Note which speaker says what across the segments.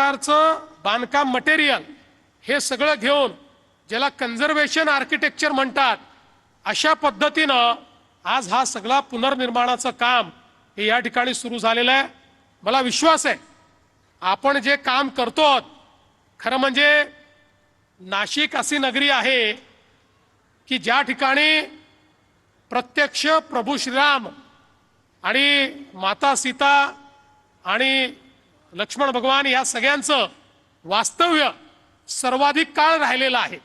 Speaker 1: प्रकारचं बांधकाम मटेरियल हे सगळं घेऊन ज्याला कन्झर्वेशन आर्किटेक्चर म्हणतात अशा पद्धतीनं आज हा सगळा पुनर्निर्माणाचं काम हे या ठिकाणी सुरू झालेलं आहे. मला विश्वास आहे आपण जे काम करतो आहोत, खरं म्हणजे नाशिक अशी नगरी आहे की ज्या ठिकाणी प्रत्यक्ष प्रभू श्रीराम आणि माता सीता आणि लक्ष्मण भगवान या सगळ्यांचं वास्तव्य सर्वाधिक काळ राहिलेलं आहे.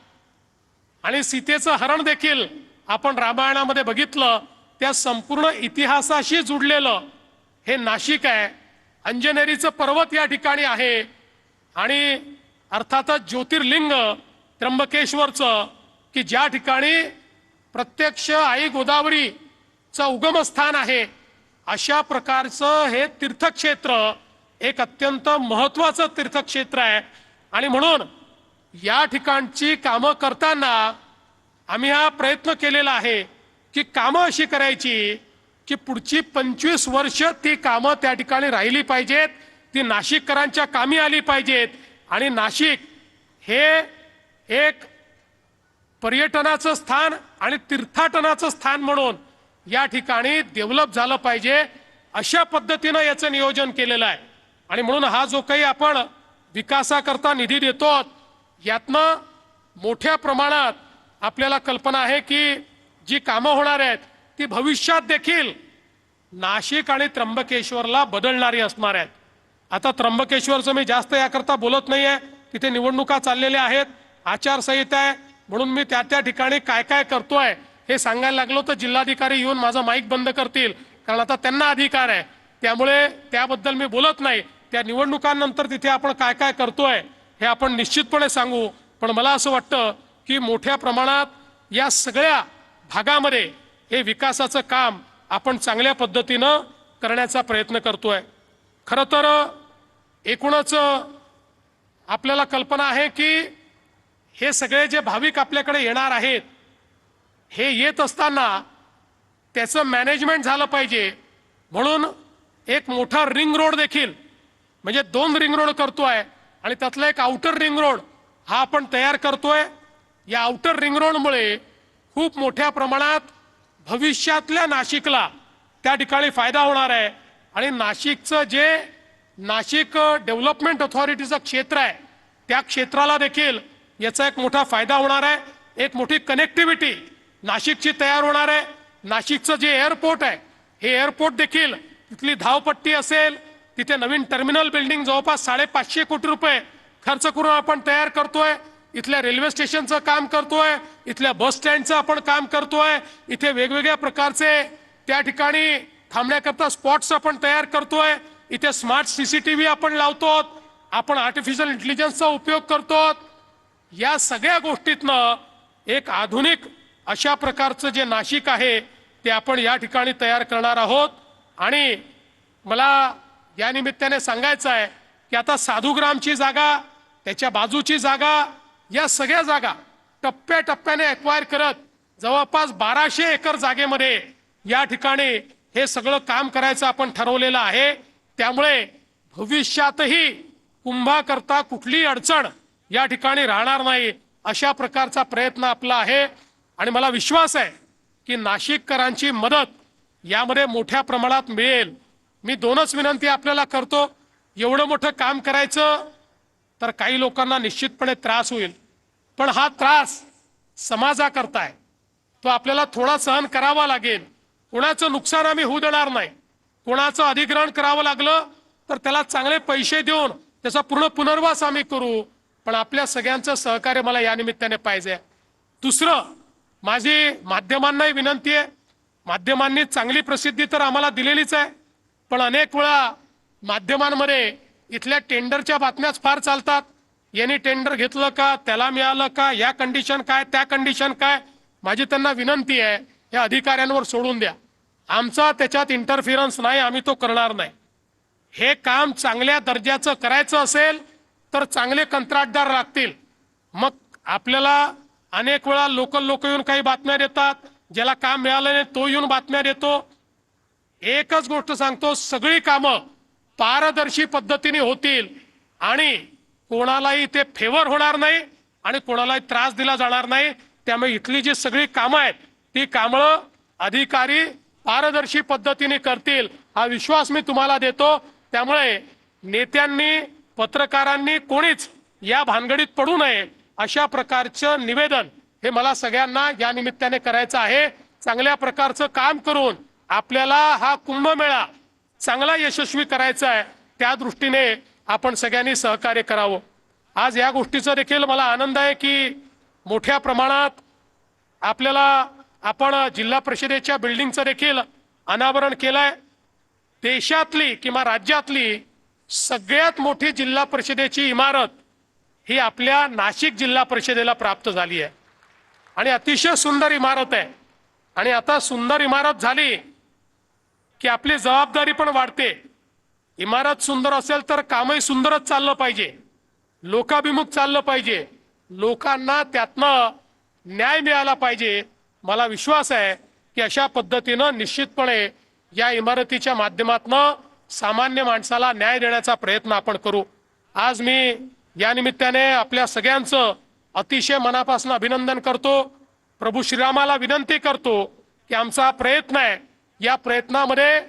Speaker 1: आणि सीतेचं हरण देखील आपण रामायणामध्ये बघितलं त्या संपूर्ण इतिहासाशी जुडलेलं हे नाशिक आहे. अंजनेरीचं पर्वत या ठिकाणी आहे. आणि अर्थातच ज्योतिर्लिंग त्र्यंबकेश्वरचं की ज्या ठिकाणी प्रत्यक्ष आई गोदावरीचं उगमस्थान आहे अशा प्रकारचं हे तीर्थक्षेत्र एक अत्यंत महत्वाचं तीर्थक्षेत्र आहे. आणि म्हणून या ठिकाणची कामं करताना आम्ही हा प्रयत्न केलेला आहे की कामं अशी करायची की पुढची पंचवीस वर्ष ती कामं त्या ठिकाणी राहिली पाहिजेत ती नाशिककरांच्या कामी आली पाहिजेत. आणि नाशिक हे एक पर्यटनाचं स्थान आणि तीर्थाटनाचं स्थान म्हणून या ठिकाणी डेव्हलप झालं पाहिजे अशा पद्धतीनं याचं नियोजन केलेलं आहे. आणि म्हणून हा जो काही आपण विकासाकरता निधी देतो यातनं मोठ्या प्रमाणात आपल्याला कल्पना आहे की जी कामं होणार आहेत ती भविष्यात देखील नाशिक आणि त्र्यंबकेश्वरला बदलणारी असणार आहेत. आता त्र्यंबकेश्वरचं मी जास्त याकरता बोलत नाही आहे तिथे निवडणुका चाललेल्या आहेत आचारसंहिता आहे म्हणून मी त्या त्या ठिकाणी काय काय करतोय हे सांगायला लागलो तर जिल्हाधिकारी येऊन माझा माईक बंद करतील कारण आता त्यांना अधिकार आहे. त्यामुळे त्याबद्दल मी बोलत नाही. त्या निवडणुकांनंतर तिथे आपण काय काय करतोय हे आपण निश्चितपणे सांगू. पण मला असं वाटतं की मोठ्या प्रमाणात या सगळ्या भागामध्ये हे विकासाचं काम आपण चांगल्या पद्धतीनं करण्याचा प्रयत्न करतोय. खरं तर एकूणच आपल्याला कल्पना आहे की हे सगळे जे भाविक आपल्याकडे येणार आहेत हे येत असताना त्याचं मॅनेजमेंट झालं पाहिजे. म्हणून एक मोठा रिंग रोड देखील म्हणजे दोन रिंग रोड करतोय आणि त्यातला एक आउटर रिंग रोड हा आपण तयार करतोय. या आउटर रिंग रोडमुळे खूप मोठ्या प्रमाणात भविष्यातल्या नाशिकला त्या ठिकाणी फायदा होणार आहे. आणि नाशिकचं जे नाशिक डेव्हलपमेंट ऑथॉरिटीचं क्षेत्र आहे त्या क्षेत्राला देखील याचा एक मोठा फायदा होणार आहे. एक मोठी कनेक्टिव्हिटी नाशिकची तयार होणार आहे. नाशिकचं जे एअरपोर्ट आहे हे एअरपोर्ट देखील तिथली धावपट्टी असेल तिथे नवीन टर्मिनल बिल्डिंग जवळपास साडेपाचशे कोटी रुपये खर्च करून आपण तयार करतोय. इथल्या रेल्वे स्टेशनचं काम करतोय. इथल्या बस स्टँडचं आपण काम करतोय. इथे वेगवेगळ्या प्रकारचे त्या ठिकाणी थांबण्याकरता स्पॉट्स आपण तयार करतोय. इथे स्मार्ट सीसीटीव्ही आपण लावतो आपण आर्टिफिशियल इंटेलिजन्सचा उपयोग करतो या सगळ्या गोष्टीतनं एक आधुनिक अशा प्रकारचं जे नाशिक आहे ते आपण या ठिकाणी तयार करणार आहोत. आणि मला या निमित्ताने सांगायचं आहे की आता साधुग्रामची जागा त्याच्या बाजूची जागा या सगळ्या जागा टप्प्याटप्प्याने एक्वायर करत जवळपास बाराशे एकर जागेमध्ये या ठिकाणी हे सगळं काम करायचं आपण ठरवलेलं आहे. त्यामुळे भविष्यातही कुंभाकरता कुठली अडचण या ठिकाणी राहणार नाही अशा प्रकारचा प्रयत्न आपला आहे. आणि मला विश्वास आहे की नाशिककरांची मदत यामध्ये मोठ्या प्रमाणात मिळेल. मी दोनच विनंती आपल्याला करतो. एवढं मोठं काम करायचं तर काही लोकांना निश्चितपणे त्रास होईल. पण हा त्रास समाजाकरता आहे तो आपल्याला थोडा सहन करावा लागेल. कोणाचं नुकसान आम्ही होऊ देणार नाही. कोणाचं अधिग्रहण करावं लागलं तर त्याला चांगले पैसे देऊन त्याचा पूर्ण पुनर्वास आम्ही करू. पण आपल्या सगळ्यांचं सहकार्य मला या निमित्ताने पाहिजे. दुसरं माझी माध्यमांनाही विनंती आहे. माध्यमांनी चांगली प्रसिद्धी तर आम्हाला दिलेलीच आहे. पण अनेक वेळा माध्यमांमध्ये इथल्या टेंडरच्या बातम्याच फार चालतात. यांनी टेंडर घेतलं का त्याला मिळालं का या कंडिशन काय त्या कंडिशन काय? माझी त्यांना विनंती आहे या अधिकाऱ्यांवर सोडून द्या. आमचा त्याच्यात इंटरफिरन्स नाही आम्ही तो करणार नाही. हे काम चांगल्या दर्जाचं करायचं असेल तर चांगले कंत्राटदार लागतील. मग आपल्याला अनेक वेळा लोकल लोक येऊन काही बातम्या देतात ज्याला काम मिळालं नाही तो येऊन बातम्या देतो. एकच गोष्ट सांगतो सगळी कामं पारदर्शी पद्धतीने होतील आणि कोणालाही ते फेवर होणार नाही आणि कोणालाही त्रास दिला जाणार नाही. त्यामुळे इथली जी सगळी कामं आहेत ती कामं अधिकारी पारदर्शी पद्धतीने करतील हा विश्वास मी तुम्हाला देतो. त्यामुळे नेत्यांनी पत्रकारांनी कोणीच या भानगडीत पडू नये अशा प्रकारचं निवेदन हे मला सगळ्यांना या निमित्ताने करायचं आहे. चांगल्या प्रकारचं काम करून आपल्याला हा कुंभमेळा चांगला यशस्वी करायचा आहे त्या दृष्टीने आपण सगळ्यांनी सहकार्य करावं. आज या गोष्टीचा देखील मला आनंद आहे की मोठ्या प्रमाणात आपल्याला आपण जिल्हा परिषदेच्या बिल्डिंगचं देखील अनावरण केलं आहे देशातली किंवा राज्यातली सगळ्यात मोठी जिल्हा परिषदेची इमारत ही आपल्या नाशिक जिल्हा परिषदेला प्राप्त झाली आहे. आणि अतिशय सुंदर इमारत आहे. आणि आता सुंदर इमारत झाली की आपली जबाबदारी पण वाढते. इमारत सुंदर असेल तर कामही सुंदरच चाललं पाहिजे. लोकाभिमुख चाललं पाहिजे. लोकांना त्यातनं न्याय मिळाला पाहिजे. मला विश्वास आहे की अशा पद्धतीनं निश्चितपणे या इमारतीच्या माध्यमातनं सामान्य माणसाला न्याय देण्याचा प्रयत्न आपण करू. आज मी या निमित्ताने आपल्या सगळ्यांचं अतिशय मनापासून अभिनंदन करतो. प्रभू श्रीरामाला विनंती करतो की आमचा हा प्रयत्न आहे या प्रयत्नामध्ये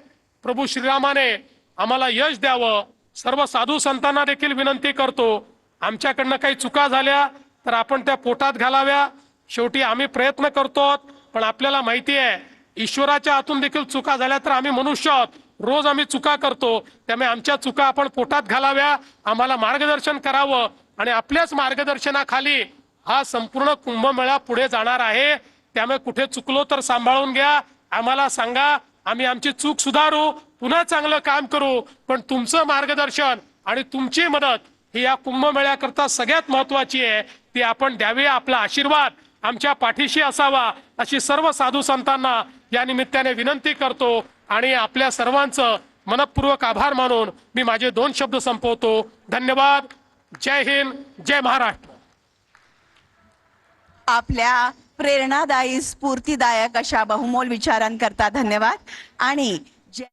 Speaker 1: प्रभू श्रीरामाने आम्हाला यश द्यावं. सर्व साधू संतांना देखील विनंती करतो. आमच्याकडनं काही चुका झाल्या तर आपण त्या पोटात घालाव्या. शेवटी आम्ही प्रयत्न करतो पण आपल्याला माहिती आहे ईश्वराच्या हातून देखील चुका झाल्या तर आम्ही मनुष्य आहोत. रोज आम्ही चुका करतो त्यामुळे आमच्या चुका आपण पोटात घालाव्या. आम्हाला मार्गदर्शन करावं आणि आपल्याच मार्गदर्शनाखाली हा संपूर्ण कुंभमेळा पुढे जाणार आहे. त्यामुळे कुठे चुकलो तर सांभाळून घ्या. आम्हाला सांगा आम्ही आमची चूक सुधारू पुन्हा चांगलं काम करू पण तुमचं मार्गदर्शन आणि तुमची मदत ही या कुंभमेळ्याकरता सगळ्यात महत्वाची आहे. ती आपण द्यावी आपला आशीर्वाद आमच्या पाठीशी असावा अशी सर्व साधू संतांना या निमित्ताने विनंती करतो आणि आपल्या सर्वांचं मनपूर्वक आभार मानून मी माझे दोन शब्द संपवतो. धन्यवाद. जय हिंद. जय महाराष्ट्र.
Speaker 2: आपल्या प्रेरणादायी स्फूर्तीदायक अशा बहुमोल विचारांकरता धन्यवाद. आणि जे